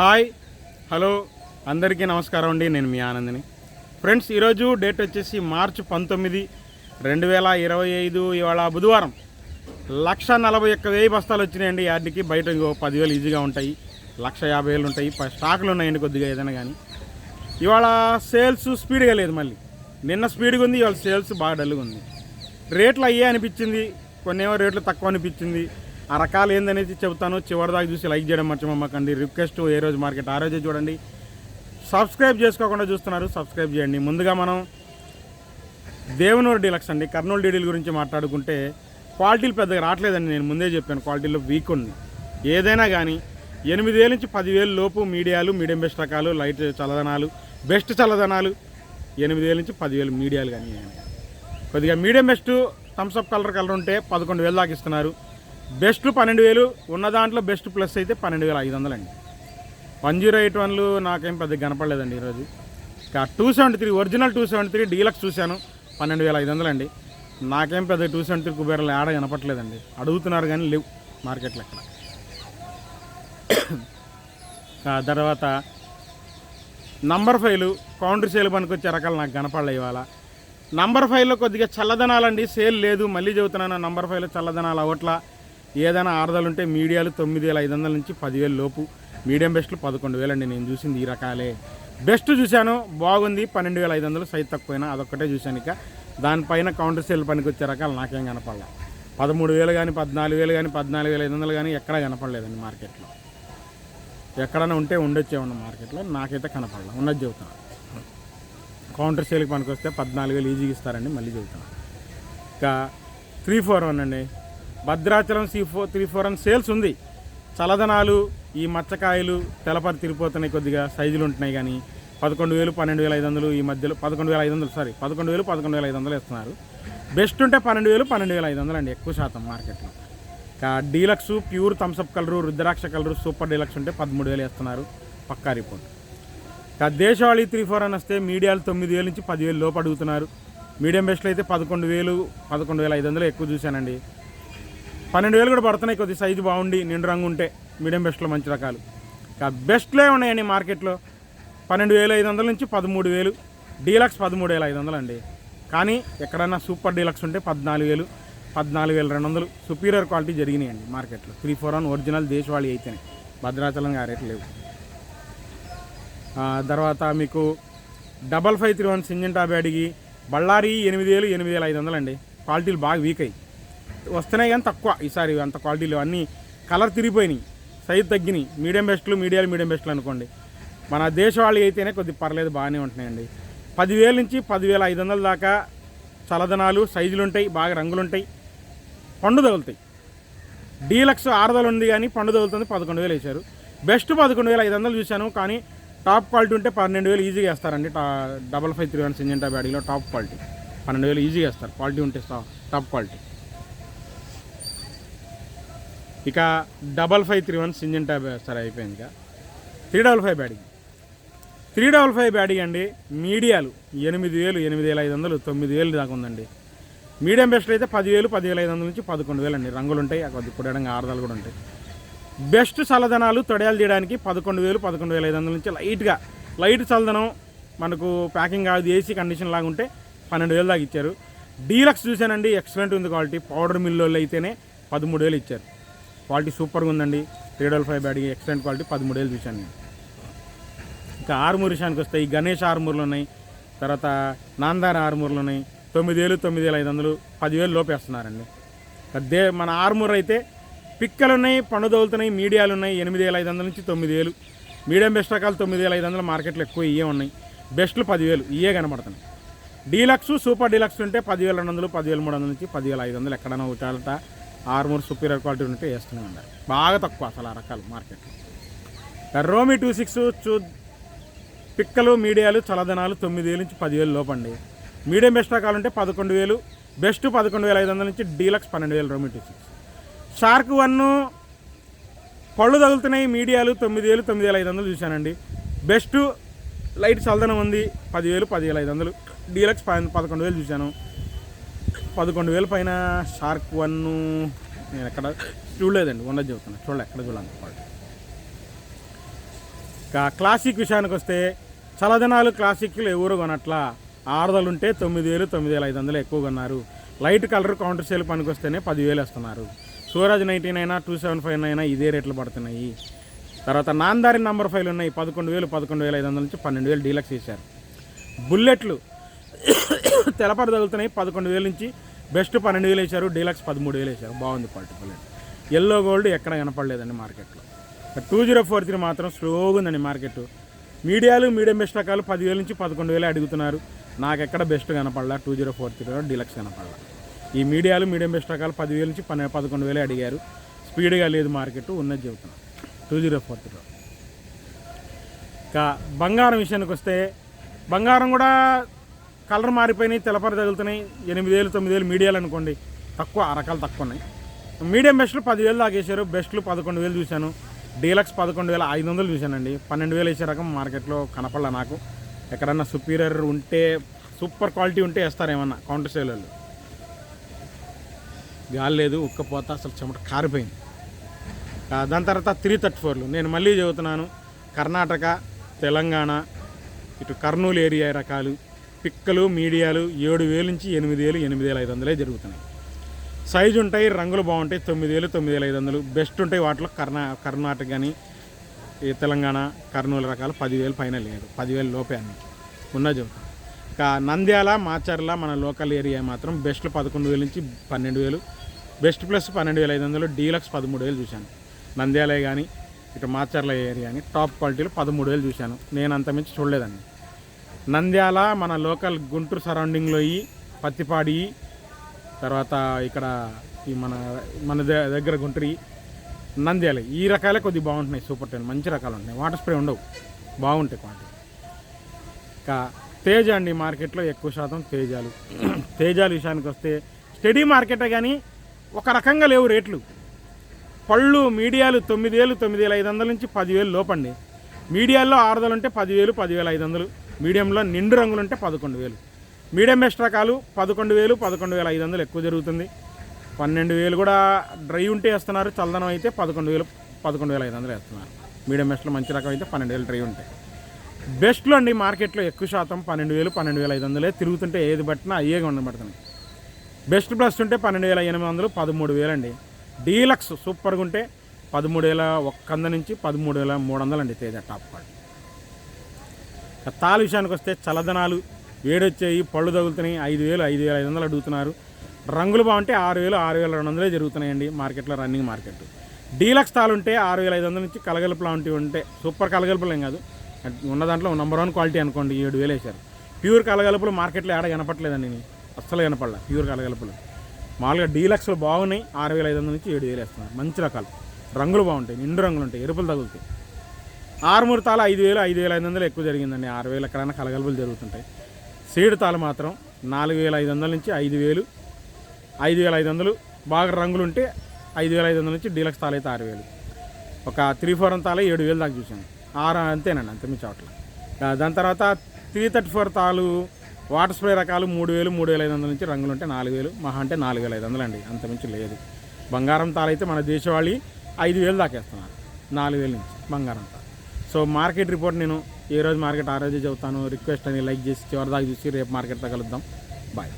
Hi hello అందరికీ నమస్కారం అండి. నేను మీ ఆనందిని. ఫ్రెండ్స్ ఈరోజు డేట్ వచ్చేసి మార్చి పంతొమ్మిది రెండు వేల ఇరవై ఐదు ఇవాళ బుధవారం. లక్ష నలభై ఒక్క వెయ్యి బస్తాలు వచ్చినాయండి. యార్డ్కి బయట ఇంకో పదివేలు ఈజీగా ఉంటాయి. లక్ష యాభై వేలు ఉంటాయి. ప- స్టాకులు ఉన్నాయండి కొద్దిగా ఏదైనా కానీ ఇవాళ సేల్స్ స్పీడ్గా లేదు మళ్ళీ. నిన్న స్పీడ్గా ఉంది ఇవాళ సేల్స్ బాగా డల్గా ఉంది. రేట్లు అయ్యే అనిపించింది. కొన్ని ఏమో రేట్లు తక్కువ అనిపించింది. ఆ రకాలు ఏందనేది చెబుతాను. చివరిదాకా చూసి లైక్ చేయడం మర్చిపోమ్మకండి రిక్వెస్ట్ ఏ రోజు మార్కెట్ ఆ రోజే చూడండి. సబ్స్క్రైబ్ చేసుకోకుండా చూస్తున్నారు సబ్స్క్రైబ్ చేయండి. ముందుగా మనం దేవనూరు డీలక్స్ అండి. కర్నూలు డీడీల గురించి మాట్లాడుకుంటే క్వాలిటీలు పెద్దగా రావట్లేదండి. నేను ముందే చెప్పాను క్వాలిటీలో వీక్ ఉంది. ఏదైనా కానీ ఎనిమిది వేల నుంచి పదివేలు లోపు మీడియాలు మీడియం బెస్ట్ రకాలు లైట్ చల్లదనాలు బెస్ట్ చల్లదనాలు ఎనిమిది వేల నుంచి పదివేలు మీడియాలు కానీ కొద్దిగా medium best Thums Up colour colour ఉంటే పదకొండు వేలు దాకా ఇస్తున్నారు. బెస్ట్ పన్నెండు వేలు ఉన్న దాంట్లో బెస్ట్ ప్లస్ అయితే పన్నెండు వేల ఐదు వందలు అండి. వన్ జీరో ఎయిట్ వన్లు నాకేం పెద్ద కనపడలేదండి ఈరోజు. ఇక two seventy three original two seventy three deluxe చూశాను పన్నెండు వేల ఐదు వందలండి నాకేం పెద్ద టూ సెవెంటీ త్రీ కుబేరాలు ఆడ కనపట్లేదండి అడుగుతున్నారు కానీ లేవు మార్కెట్లో ఎక్కడ. తర్వాత నంబర్ ఫైవ్లు కౌంటర్ సేల్ పనికొచ్చే రకాలు నాకు కనపడలే ఇవాళ. నంబర్ ఫైవ్లో కొద్దిగా చల్లదనాలండి సేల్ లేదు మళ్ళీ చెబుతున్నాను నంబర్ ఫైవ్లో చల్లదనాలు అవట్ల ఏదైనా ఆర్డర్లు ఉంటే మీడియాలు తొమ్మిది వేల ఐదు వందల నుంచి పదివేలు లోపు. మీడియం బెస్ట్లు పదకొండు వేలండి నేను చూసింది ఈ రకాలే. బెస్ట్ చూశాను బాగుంది పన్నెండు వేల ఐదు వందలు సైజ్ తక్కువైనా అదొక్కటే చూశాను ఇక. దానిపైన కౌంటర్ సేల్ పనికి వచ్చే రకాలు నాకేం కనపడలే. పదమూడు వేలు కానీ పద్నాలుగు వేలు కానీ పద్నాలుగు వేల ఐదు వందలు కానీ ఎక్కడా కనపడలేదండి మార్కెట్లో. ఎక్కడైనా ఉంటే ఉండొచ్చేమన్న మార్కెట్లో నాకైతే కనపడలే. ఉన్నది చెబుతాను కౌంటర్ సేల్కి పనికి వస్తే పద్నాలుగు వేలు ఈజీగా ఇస్తారండి మళ్ళీ చెబుతాను ఇంకా త్రీ ఫోర్ వన్ అండి. Bhadrachalam C four three four one sales ఉంది. చలదనాలు ఈ మచ్చకాయలు తెలపరి తిరిగిపోతున్నాయి కొద్దిగా సైజులు ఉంటున్నాయి కానీ పదకొండు వేలు పన్నెండు వేల ఐదు వందలు ఈ మధ్యలో పదకొండు వేల ఐదు వందలు సారీ పదకొండు వేలు పదకొండు వేల ఐదు వందలు ఇస్తున్నారు బెస్ట్ ఉంటే పన్నెండు వేలు పన్నెండు వేల ఐదు వందలు అండి ఎక్కువ శాతం మార్కెట్లో. ఇంకా deluxe pure Thums Up colour Rudraksha colour super deluxe ఉంటే పదమూడు వేలు వేస్తున్నారు పక్కా రిపోర్ట్. ఇంకా దేశవాళీ త్రీ ఫోర్ అని వస్తే మీడియాలు తొమ్మిది వేలు నుంచి పదివేలు లోపు అడుగుతున్నారు. మీడియం బెస్ట్లో అయితే పదకొండు వేలు పదకొండు వేల ఐదు వందలు ఎక్కువ చూశానండి. పన్నెండు వేలు కూడా పడుతున్నాయి కొద్ది సైజు బాగుండి నిండు రంగు ఉంటే మీడియం బెస్ట్లో మంచి రకాలు. బెస్ట్లే ఉన్నాయండి మార్కెట్లో. పన్నెండు వేల ఐదు వందల నుంచి పదమూడు వేలు డీలక్స్ పదమూడు వేల ఐదు వందలు అండి. కానీ ఎక్కడన్నా సూపర్ డీలక్స్ ఉంటే పద్నాలుగు వేలు పద్నాలుగు వేల రెండు వందలు సుపీరియర్ క్వాలిటీ జరిగినాయండి మార్కెట్లో. త్రీ ఫోర్ వన్ ఒరిజినల్ దేశవాళీ అయితేనే. భద్రాచలం ఆ లేవు. తర్వాత మీకు double five three one Syngenta Byadgi Ballari ఎనిమిది వేలు ఎనిమిది వేల ఐదు వందలు అండి. క్వాలిటీలు బాగా వీక్ అయ్యి వస్తున్నాయి కానీ తక్కువ ఈసారి అంత క్వాలిటీలు. అన్నీ కలర్ తిరిగిపోయినాయి. సైజ్ తగ్గినాయి. మీడియం బెస్ట్లు మీడియాలు మీడియం బెస్ట్లు అనుకోండి. మన దేశవాళీ అయితేనే కొద్ది పర్లేదు బాగానే ఉంటున్నాయండి. పదివేల నుంచి పదివేల ఐదు వందల దాకా చలదనాలు సైజులు ఉంటాయి బాగా రంగులు ఉంటాయి పండు తగులుతాయి. డీలక్స్ ఆరుదలు ఉంది కానీ పండు తగులుతుంది పదకొండు వేలు వేశారు. బెస్ట్ పదకొండు వేల ఐదు వందలు చూశాను కానీ టాప్ క్వాలిటీ ఉంటే పన్నెండు వేలు ఈజీగా వేస్తారండి. టా double five three one Syngenta బ్యాడీలో top quality. పన్నెండు వేలు ఈజీగా వేస్తారు. క్వాలిటీ ఉంటే టాప్ క్వాలిటీ. ఇక double five three one Syngenta బ్యా- సార్ అయిపోయింది ఇక. Three double five batting. Three double five batting అండి. మీడియాలు ఎనిమిది వేలు ఎనిమిది వేల ఐదు వందలు తొమ్మిది వేలు దాకా ఉందండి. మీడియం బెస్ట్ అయితే పదివేలు పదివేల ఐదు వందల నుంచి పదకొండు వేలు అండి. రంగులు ఉంటాయి కొద్ది కుడడంగా ఆరుదలు కూడా ఉంటాయి. బెస్ట్ చల్లదనాలు తొడయాలు తీయడానికి పదకొండు వేలు పదకొండు వేల ఐదు వందల నుంచి లైట్గా లైట్ చల్లదనం మనకు ప్యాకింగ్ అది ఏసీ కండిషన్ లాగా ఉంటే పన్నెండు వేలు దాకా ఇచ్చారు. డీలక్స్ చూశానండి ఎక్సలెంట్ ఉంది క్వాలిటీ. పౌడర్ మిల్లు అయితేనే పదమూడు వేలు ఇచ్చారు. క్వాలిటీ సూపర్గా ఉందండి. Three double five Byadgi excellent quality. పదమూడు వేలు చూశాను నేను. ఇంకా ఆర్మూర్ విషయానికి వస్తే ఈ గణేష్ ఆర్మూర్లు ఉన్నాయి. తర్వాత నాందార ఆర్మూర్లు ఉన్నాయి. తొమ్మిది వేలు తొమ్మిది వేల ఐదు వందలు పదివేలు లోపేస్తున్నారండి. దే మన ఆర్మూర్ అయితే పిక్కలు ఉన్నాయి పండు తగులుతున్నాయి మీడియాలు ఉన్నాయి. ఎనిమిది వేల ఐదు వందల నుంచి తొమ్మిది వేలు మీడియం బెస్ట్ రకాలు తొమ్మిది వేల ఐదు వందలు మార్కెట్లో ఎక్కువ ఇవే ఉన్నాయి. బెస్ట్లు పదివేలు ఇవే కనబడుతున్నాయి. డీలక్స్ సూపర్ డీలక్స్ ఉంటే పదివేల రెండు వందలు పదివేల మూడు వందల నుంచి పదివేల ఐదు వందలు ఎక్కడైనా ఒకటాలట ఆర్మూర్ సుపీరియర్ క్వాలిటీ ఉంటే వేస్తూనే ఉండాలి బాగా తక్కువ అసలు ఆ రకాలు మార్కెట్లో రోమి టూ సిక్స్ చూ పిక్కలు మీడియాలు చలదనాలు తొమ్మిది వేలు నుంచి పదివేలు లోపండి. మీడియం బెస్ట్ రకాలు ఉంటే పదకొండు వేలు బెస్ట్ పదకొండు వేల ఐదు వందల నుంచి డీలక్స్ పన్నెండు వేలు రోమి టూ సిక్స్ షార్క్ వన్ పళ్ళు తగులుతున్నాయి మీడియాలు తొమ్మిది వేలు తొమ్మిది వేల ఐదు వందలు చూశానండి. బెస్ట్ లైట్ చల్దనం ఉంది పదివేలు పదివేల ఐదు వందలు. డీలక్స్ పదకొండు వేలు చూశాను. పదకొండు వేల పైన షార్క్ వన్ నేను ఎక్కడ చూడలేదండి ఉండదు చెబుతున్నా. చూడలే ఎక్కడ చూడాలి ఇంకా క్లాసిక్ విషయానికి వస్తే చలదనాలు క్లాసిక్లు ఎవరు కొనట్లా? ఆరుదలుంటే తొమ్మిది వేలు తొమ్మిది వేల ఐదు వందలు ఎక్కువ కొన్నారు. లైట్ కలర్ కౌంటర్ సేల్ పనికి వస్తేనే పదివేలు వేస్తున్నారు. సూరజ్ నైన్టీన్ అయినా టూ సెవెన్ ఫైవ్ అయినా ఇదే రేట్లు పడుతున్నాయి. తర్వాత నాందారి నంబర్ ఫైవ్ ఉన్నాయి పదకొండు వేలు పదకొండు వేల ఐదు వందల నుంచి పన్నెండు వేలు డీలక్స్ చేశారు. బుల్లెట్లు తెలపడి తగులుతున్నాయి పదకొండు వేల నుంచి బెస్ట్ పన్నెండు వేలు వేశారు. డీలక్స్ పదమూడు వేలు వేశారు. బాగుంది క్వాలిటీ బుల్లెట్ ఎల్లో గోల్డ్ ఎక్కడ కనపడలేదండి మార్కెట్లో టూ జీరో ఫోర్ త్రీ మాత్రం స్లోగా ఉందండి మార్కెట్ మీడియాలు మీడియం బెస్ట్ రకాలు పదివేల నుంచి పదకొండు వేలు అడుగుతున్నారు. నాకు ఎక్కడ బెస్ట్ కనపడలా. టూ జీరో ఫోర్ త్రీలో డీలక్స్ కనపడలా. ఈ మీడియాలు మీడియం బెస్ట్ రకాలు పదివేల నుంచి పన్నె పదకొండు వేలు అడిగారు. స్పీడ్గా లేదు మార్కెట్ ఉన్నది చెబుతున్నాను టూ జీరో ఫోర్ త్రీలో ఇంకా బంగారం విషయానికి వస్తే బంగారం కూడా కలర్ మారిపోయినాయి తెలపర తగులుతున్నాయి. ఎనిమిది వేలు తొమ్మిది వేలు మీడియాలు అనుకోండి. తక్కువ ఆ రకాలు తక్కువ ఉన్నాయి. మీడియం బెస్ట్లు పదివేలు దాకేశారు. బెస్ట్లు పదకొండు వేలు చూశాను. డీలక్స్ పదకొండు వేల ఐదు వందలు చూశానండి. పన్నెండు వేలు వేసే రకం మార్కెట్లో కనపడలే నాకు. ఎక్కడన్నా సుపీరియర్ ఉంటే సూపర్ క్వాలిటీ ఉంటే వేస్తారేమన్నా కౌంటర్ సేల్ వాళ్ళు గాలి లేదు ఉక్కపోత అసలు చెమట కారిపోయింది. దాని తర్వాత త్రీ థర్టీ ఫోర్లు. నేను మళ్ళీ చదువుతున్నాను కర్ణాటక తెలంగాణ ఇటు కర్నూలు ఏరియా రకాలు. పిక్కలు మీడియాలు ఏడు వేలు నుంచి ఎనిమిది వేలు ఎనిమిది వేల ఐదు వందలే జరుగుతున్నాయి. సైజు ఉంటాయి రంగులు బాగుంటాయి తొమ్మిది వేలు తొమ్మిది వేల ఐదు వందలు. బెస్ట్ ఉంటాయి వాటిలో కర్ణా కర్ణాటక కానీ ఈ తెలంగాణ కర్నూలు రకాలు పదివేలు పైన లేదు. పదివేల లోపే అన్ని. ఉన్న చెబుతాను ఇక నంద్యాల మాచర్ల మన లోకల్ ఏరియా మాత్రం బెస్ట్ పదకొండు వేల నుంచి పన్నెండు వేలు. బెస్ట్ ప్లస్ పన్నెండు వేల ఐదు వందలు డీలక్స్ పదమూడు వేలు చూశాను. నంద్యాలే కానీ ఇటు మాచర్ల ఏరియా అని టాప్ క్వాలిటీలో పదమూడు వేలు చూశాను. నేను అంత మించి చూడలేదండి. నంద్యాల మన లోకల్ గుంటూరు సరౌండింగ్లో ఈ పత్తిపాడి తర్వాత ఇక్కడ ఈ మన మన దగ్గర గుంటూరు నంద్యాల. ఈ రకాలే కొద్దిగా బాగుంటున్నాయి సూపర్ టెన్ మంచి రకాలు ఉంటాయి వాటర్ స్ప్రే ఉండవు బాగుంటాయి క్వాలిటీ. ఇంకా తేజ అండి మార్కెట్లో ఎక్కువ శాతం తేజాలు. తేజాలు విషయానికి వస్తే స్టడీ మార్కెటే కానీ ఒక రకంగా లేవు రేట్లు. పళ్ళు మీడియాలు తొమ్మిది వేలు తొమ్మిది వేల ఐదు వందల నుంచి పదివేలు లోపండి. మీడియాల్లో ఆరుదలు ఉంటే పదివేలు పదివేల ఐదు వందలు. మీడియంలో నిండు రంగులు ఉంటే పదకొండు వేలు. మీడియం బెస్ట్ రకాలు పదకొండు వేలు పదకొండు వేల ఐదు వందలు ఎక్కువ జరుగుతుంది. పన్నెండు వేలు కూడా డ్రై ఉంటే వేస్తున్నారు చల్లదనం అయితే పదకొండు వేలు పదకొండు వేల ఐదు వందలు వేస్తున్నారు. మీడియం బెస్ట్లో మంచి రకం అయితే పన్నెండు వేలు డ్రై ఉంటాయి. బెస్ట్లో అండి మార్కెట్లో ఎక్కువ శాతం పన్నెండు వేలు పన్నెండు వేల ఐదు వందలే తిరుగుతుంటే ఏది పట్టినా అయ్యే ఉండబడుతుంది. బెస్ట్ ప్లస్ ఉంటే పన్నెండు వేల ఎనిమిది వందలు పదమూడు వేలు అండి. డీలక్స్ సూపర్గా ఉంటే పదమూడు వేల ఒక్కంద నుంచి పదమూడు వేల మూడు వందలు అండి తేజ టాప్ క్వాలిటీ. తాళ విషయానికి వస్తే చల్లదనాలు వేడొచ్చాయి పళ్ళు తగులుతున్నాయి ఐదు వేలు ఐదు వేల ఐదు వందలు అడుగుతున్నారు. రంగులు బాగుంటే ఆరు వేలు ఆరు వేల రెండు వందలే జరుగుతున్నాయండి మార్కెట్లో రన్నింగ్ మార్కెట్. డీలక్స్ తాలు ఉంటే ఆరు వేల ఐదు వందల నుంచి కలగలుపు లాంటివి ఉంటే సూపర్ కలగలుపులు ఏం కాదు. ఉన్న దాంట్లో నెంబర్ వన్ క్వాలిటీ అనుకోండి ఏడు వేలు వేశారు. ప్యూర్ కలగలుపులు మార్కెట్లో ఏడ కనపట్లేదండి నేను. అస్సలు కనపడలే ప్యూర్ కలగలుపులు. మామూలుగా డీలక్స్లు బాగున్నాయి ఆరు వేల ఐదు వందల నుంచి ఏడు వేలు వేస్తున్నారు. మంచి రకాలు. రంగులు బాగుంటాయి నిండు రంగులు ఉంటాయి ఎరుపులు తగులుతాయి. ఆరుమూరు తాలు ఐదు వేలు ఐదు వేల ఐదు వందలు ఎక్కువ జరిగిందండి. ఆరు వేలు ఎక్కడైనా కలగలుపులు జరుగుతుంటాయి. సీడు తాలు మాత్రం నాలుగు వేల ఐదు వందల నుంచి ఐదు వేలు ఐదు వేల ఐదు వందలు. బాగా రంగులు ఉంటే ఐదు వేల ఐదు వందల నుంచి డీలక్స్ తాలు అయితే ఆరు వేలు. ఒక త్రీ ఫోర్ తాలు ఏడు వేలు దాకా చూసాను ఆరు అంతేనండి అంతే మీ చోట్ల. దాని తర్వాత త్రీ థర్టీ ఫోర్ తాలు వాటర్ స్ప్రే రకాలు మూడు వేలు మూడు వేల ఐదు వందల నుంచి రంగులు ఉంటే నాలుగు వేలు మహా అంటే నాలుగు వేల ఐదు వందలు అండి అంతమించి లేదు. బంగారం తాళ అయితే మన దేశవాళీ ఐదు వేలు దాకేస్తున్నారు నాలుగు వేల నుంచి బంగారం తాళ సో మార్కెట్ రిపోర్ట్ నేను ఏ రోజు మార్కెట్ ఆ రోజే చెబుతాను. రిక్వెస్ట్ అని లైక్ చేసి చివరిదాకా చూసి రేపు మార్కెట్లో కలుద్దాం. బాయ్.